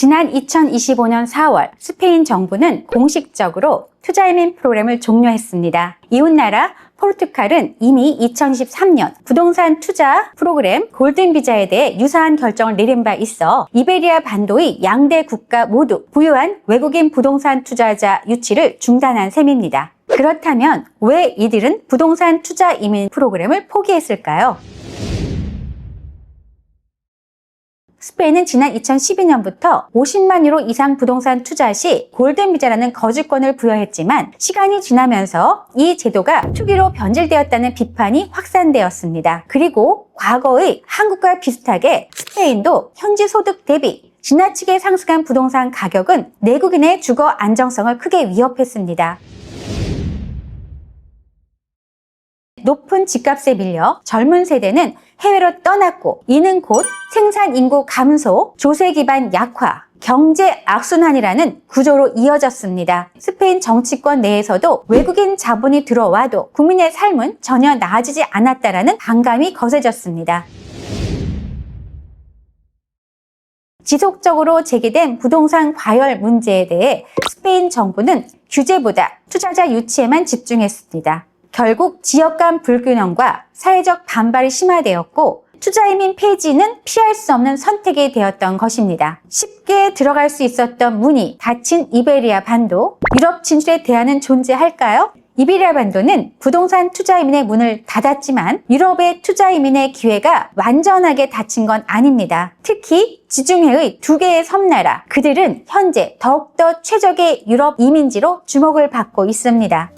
지난 2025년 4월 스페인 정부는 공식적으로 투자이민 프로그램을 종료했습니다. 이웃나라 포르투갈은 이미 2023년 부동산 투자 프로그램 골든 비자에 대해 유사한 결정을 내린 바 있어 이베리아 반도의 양대 국가 모두 부유한 외국인 부동산 투자자 유치를 중단한 셈입니다. 그렇다면 왜 이들은 부동산 투자 이민 프로그램을 포기했을까요? 스페인은 지난 2012년부터 50만 유로 이상 부동산 투자 시 골든 비자라는 거주권을 부여했지만 시간이 지나면서 이 제도가 투기로 변질되었다는 비판이 확산되었습니다. 그리고 과거의 한국과 비슷하게 스페인도 현지 소득 대비 지나치게 상승한 부동산 가격은 내국인의 주거 안정성을 크게 위협했습니다. 높은 집값에 밀려 젊은 세대는 해외로 떠났고 이는 곧 생산 인구 감소, 조세 기반 약화, 경제 악순환이라는 구조로 이어졌습니다. 스페인 정치권 내에서도 외국인 자본이 들어와도 국민의 삶은 전혀 나아지지 않았다라는 반감이 거세졌습니다. 지속적으로 제기된 부동산 과열 문제에 대해 스페인 정부는 규제보다 투자자 유치에만 집중했습니다. 결국 지역 간 불균형과 사회적 반발이 심화되었고 투자이민 폐지는 피할 수 없는 선택이 되었던 것입니다. 쉽게 들어갈 수 있었던 문이 닫힌 이베리아 반도, 유럽 진출의 대안은 존재할까요? 이베리아 반도는 부동산 투자이민의 문을 닫았지만 유럽의 투자이민의 기회가 완전하게 닫힌 건 아닙니다. 특히 지중해의 두 개의 섬나라, 그들은 현재 더욱더 최적의 유럽 이민지로 주목을 받고 있습니다.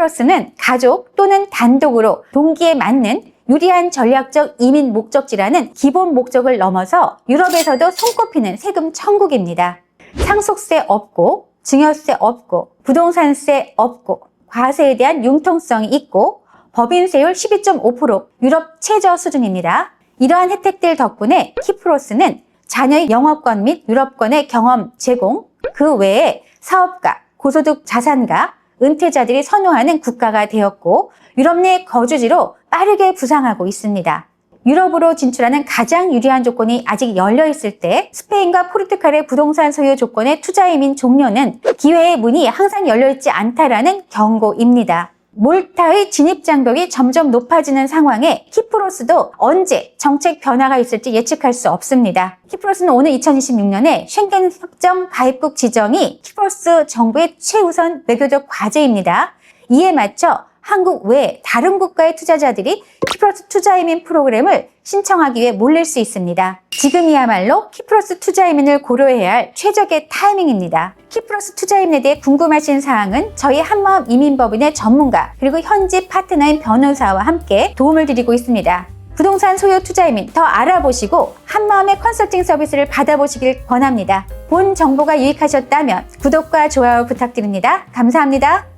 키프로스는 가족 또는 단독으로 동기에 맞는 유리한 전략적 이민 목적지라는 기본 목적을 넘어서 유럽에서도 손꼽히는 세금 천국입니다. 상속세 없고, 증여세 없고, 부동산세 없고, 과세에 대한 융통성이 있고, 법인세율 12.5% 유럽 최저 수준입니다. 이러한 혜택들 덕분에 키프로스는 자녀의 영업권 및 유럽권의 경험 제공, 그 외에 사업가, 고소득 자산가, 은퇴자들이 선호하는 국가가 되었고 유럽 내 거주지로 빠르게 부상하고 있습니다. 유럽으로 진출하는 가장 유리한 조건이 아직 열려 있을 때 스페인과 포르투갈의 부동산 소유 조건의 투자 이민 종료는 기회의 문이 항상 열려 있지 않다라는 경고입니다. 몰타의 진입 장벽이 점점 높아지는 상황에 키프로스도 언제 정책 변화가 있을지 예측할 수 없습니다. 키프로스는 오늘 2026년에 쉥겐 협정 가입국 지정이 키프로스 정부의 최우선 외교적 과제입니다. 이에 맞춰 한국 외 다른 국가의 투자자들이 키프로스 투자이민 프로그램을 신청하기 위해 몰릴 수 있습니다. 지금이야말로 키프로스 투자이민을 고려해야 할 최적의 타이밍입니다. 키프로스 투자이민에 대해 궁금하신 사항은 저희 한마음 이민법인의 전문가 그리고 현지 파트너인 변호사와 함께 도움을 드리고 있습니다. 부동산 소유 투자이민 더 알아보시고 한마음의 컨설팅 서비스를 받아보시길 권합니다. 본 정보가 유익하셨다면 구독과 좋아요 부탁드립니다. 감사합니다.